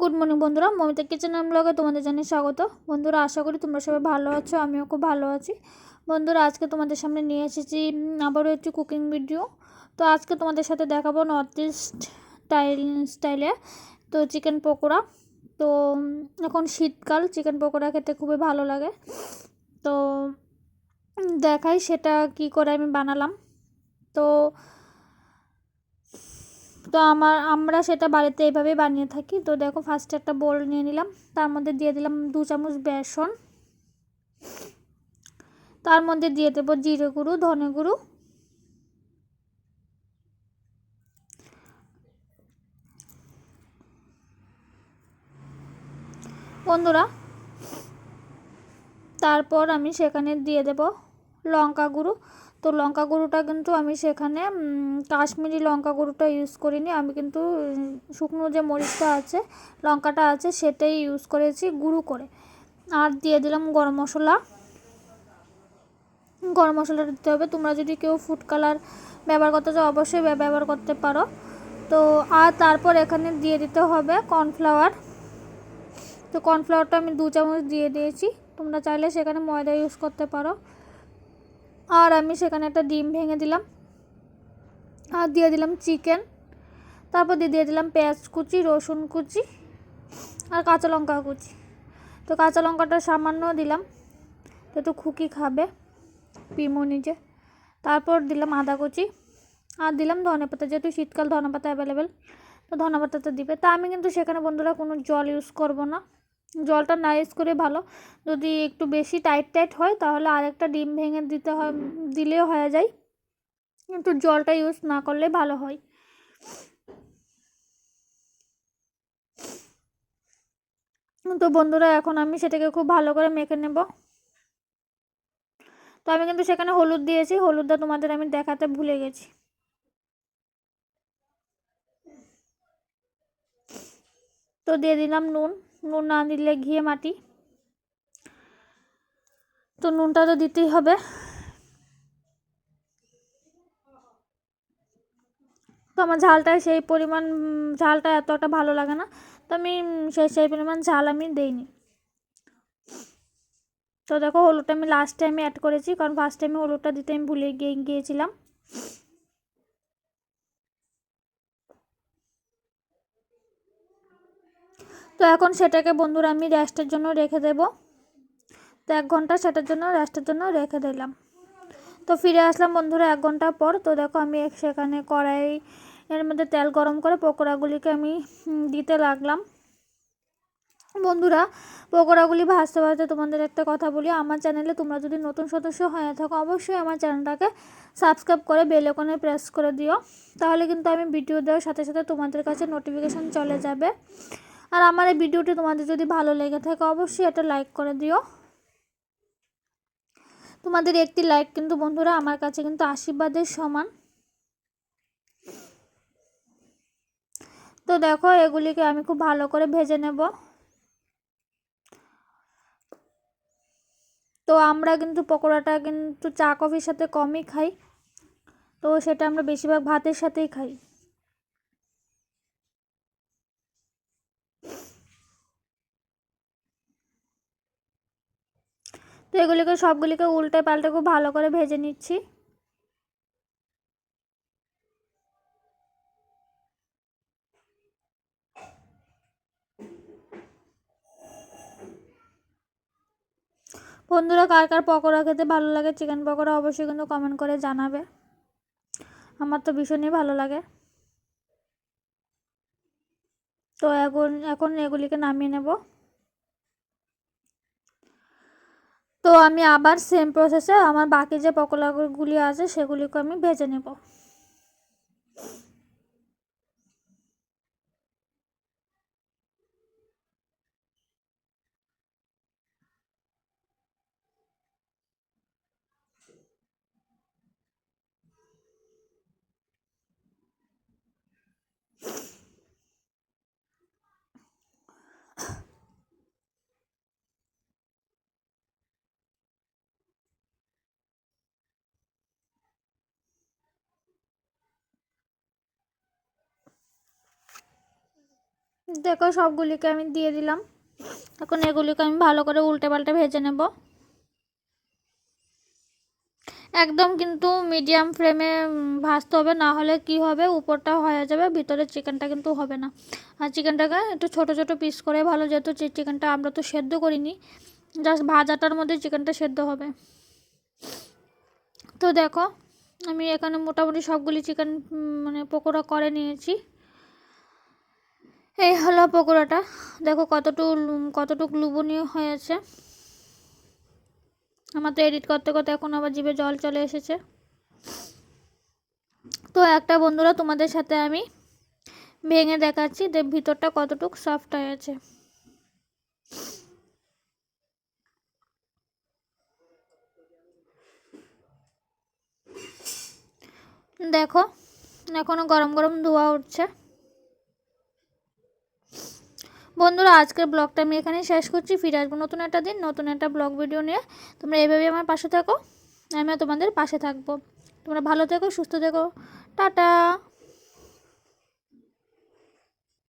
Good morning বন্ধুরা। Momita kitchen ব্লগে তোমাদের জানিয়ে স্বাগত। বন্ধুরা, আশা করি তোমরা সবাই ভালো আছো, আমিও খুব ভালো আছি। বন্ধুরা, আজকে তোমাদের সামনে নিয়ে এসেছি আবারও একটি কুকিং ভিডিও তো আজকে তোমাদের সাথে দেখাবো নর্থ ইস্ট স্টাইল স্টাইলে তো চিকেন পকোড়া। তো এখন শীতকাল চিকেন পকোড়া খেতে খুবই ভালো লাগে। তো দেখাই সেটা কি করে আমি বানালাম। তো তো আমার, আমরা সেটা বাড়িতে এইভাবেই বানিয়ে থাকি। তো দেখো ফার্স্টে একটা বোল নিয়ে নিলাম। তার মধ্যে দিয়ে দিলাম দু চামচ বেসন। তার মধ্যে দিয়ে দেবো জিরে গুঁড়ো, ধনে গুঁড়ো। বন্ধুরা, তারপর আমি সেখানে দিয়ে দেব লঙ্কা গুঁড়ো। তো লঙ্কা গুঁড়োটা কিন্তু আমি সেখানে কাশ্মীরি লঙ্কা গুঁড়োটা ইউজ করিনি। আমি কিন্তু শুকনো যে মরিচটা আছে, লঙ্কাটা আছে, সেটাই ইউজ করেছি গুঁড়ো করে। আর দিয়ে দিলাম গরম মশলা। গরম মশলাটা দিতে হবে। তোমরা যদি কেউ ফুড কালার ব্যবহার করতে চাও, অবশ্যই ব্যবহার করতে পারো। তো, আর তারপর এখানে দিয়ে দিতে হবে কর্নফ্লাওয়ার তো কর্নফ্লাওয়ারটা আমি দু চামচ দিয়ে দিয়েছি। তোমরা চাইলে সেখানে ময়দা ইউজ করতে পারো। আর আমি সেখানে একটা ডিম ভেঙে দিলাম। আর দিয়ে দিলাম চিকেন। তারপর দিয়ে দিয়ে দিলাম পেঁয়াজ কুচি, রসুন কুচি আর কাঁচা লঙ্কা কুচি। তো কাঁচা লঙ্কাটা সামান্য দিলাম। তো খুকি খাবে পিমো নিজে। তারপর দিলাম আদা কুচি আর দিলাম ধনে পাতা, যেহেতু শীতকাল ধনে পাতা অ্যাভেলেবেল তো ধনে পাতাটা দিবে। তা আমি কিন্তু সেখানে বন্ধুরা কোনো জল ইউজ করব না। জলটা না ইউজ করে ভালো। যদি একটু বেশি টাইট টাইট হয়, তাহলে আরেকটা ডিম ভেঙে দিতে হয়, দিলেও হয়ে যায়। কিন্তু জলটা ইউজ না করলে ভালো হয়। তো বন্ধুরা, এখন আমি সেটাকে খুব ভালো করে মেখে নেব। তো আমি কিন্তু সেখানে হলুদ দিয়েছি। হলুদটা তোমাদের আমি দেখাতে ভুলে গেছি। তো দিয়ে দিলাম নুন। নুন না দিলে ঘিয়ে মাটি। তো নুনটা তো দিতেই হবে। তো আমার ঝালটা সেই পরিমাণ, ঝালটা এতটা ভালো লাগে না। তো আমি সেই সেই পরিমাণ ঝাল আমি দিইনি। তো দেখো, হলুদটা আমি লাস্ট টাইমে অ্যাড করেছি। কারণ ফার্স্ট টাইমে হলুদটা দিতে আমি ভুলে গিয়ে, গিয়েছিলাম। তো এখন সেটাকে বন্ধুরা আমি রেস্টের জন্য রেখে দেব। তো এক ঘণ্টা সেটার জন্য রেস্টের জন্য রেখে দিলাম। তো ফিরে আসলাম বন্ধুরা এক ঘণ্টা পর। তো দেখো আমি সেখানে কড়াই এর মধ্যে তেল গরম করে পকোড়াগুলিকে আমি দিতে লাগলাম। বন্ধুরা, পকোড়াগুলি ভাজতে ভাজতে তোমাদের একটা কথা বলি। আমার চ্যানেলে তোমরা যদি নতুন সদস্য হয়ে থাকো, অবশ্যই আমার চ্যানেলটাকে সাবস্ক্রাইব করে বেলেকনে প্রেস করে দিও। তাহলে কিন্তু আমি ভিডিও দেওয়ার সাথে সাথে তোমাদের কাছে নোটিফিকেশান চলে যাবে। আর আমার এই ভিডিওটি তোমাদের যদি ভালো লেগে থাকে, অবশ্যই এটা লাইক করে দিও। তোমাদের একটি লাইক কিন্তু বন্ধুরা আমার কাছে কিন্তু আশীর্বাদের সমান। তো দেখো, এগুলিকে আমি খুব ভালো করে ভেজে নেব। তো আমরা কিন্তু পকোড়াটা কিন্তু চা কফির সাথে কমই খাই। তো সেটা আমরা বেশিরভাগ ভাতের সাথেই খাই। এগুলিকে সবগুলিকে উল্টে পাল্টে খুব ভালো করে ভেজে নিচ্ছি। বন্ধুরা, কার কার পকোড়া খেতে ভালো লাগে চিকেন পকোড়া অবশ্যই কিন্তু কমেন্ট করে জানাবে। আমার তো ভীষণই ভালো লাগে। তো এখন এখন এগুলিকে নামিয়ে নেব। তো আমি আবার সেম প্রসেসে আমার বাকি যে পকোড়াগুলি আছে সেগুলিকে আমি ভেজে নেব। দেখো সবগুলিকে আমি দিয়ে দিলাম। এখন এগুলিকে আমি ভালো করে উল্টে পাল্টে ভেজে নেব। একদম কিন্তু মিডিয়াম ফ্লেমে ভাজতে হবে, না হলে কি হবে, উপরটা হয়ে যাবে, ভিতরে চিকেনটা কিন্তু হবে না। আর চিকেনটাকে একটু ছোট ছোট পিস করে, ভালো যেহেতু চিকেনটা আমরা তো সেদ্ধ করিনি জাস্ট ভাজাটার মধ্যে চিকেনটা সেদ্ধ হবে। তো দেখো, আমি এখানে মোটামুটি সবগুলি চিকেন মানে পকোড়া করে নিয়েছি। এই হলো পকোড়াটা। দেখো কতটুকু কতটুকু লুবনীয় হয়েছে। আমার তো এডিট করতে করতে এখন আবার জিভে জল চলে এসেছে। তো একটা বন্ধুরা তোমাদের সাথে আমি ভেঙে দেখাচ্ছি যে ভিতরটা কতটুকু সফট হয়েছে। দেখো এখনও গরম গরম ধোয়া উঠছে। বন্ধুরা, আজকের ব্লগটা আমি এখানেই শেষ করছি। ফিরে আসব নতুন একটা দিন, নতুন একটা ব্লগ ভিডিও নিয়ে। তোমরা এভাবে আমার পাশে থাকো, আমিও তোমাদের পাশে থাকব। তোমরা ভালো থেকো, সুস্থ থেকো। টাটা!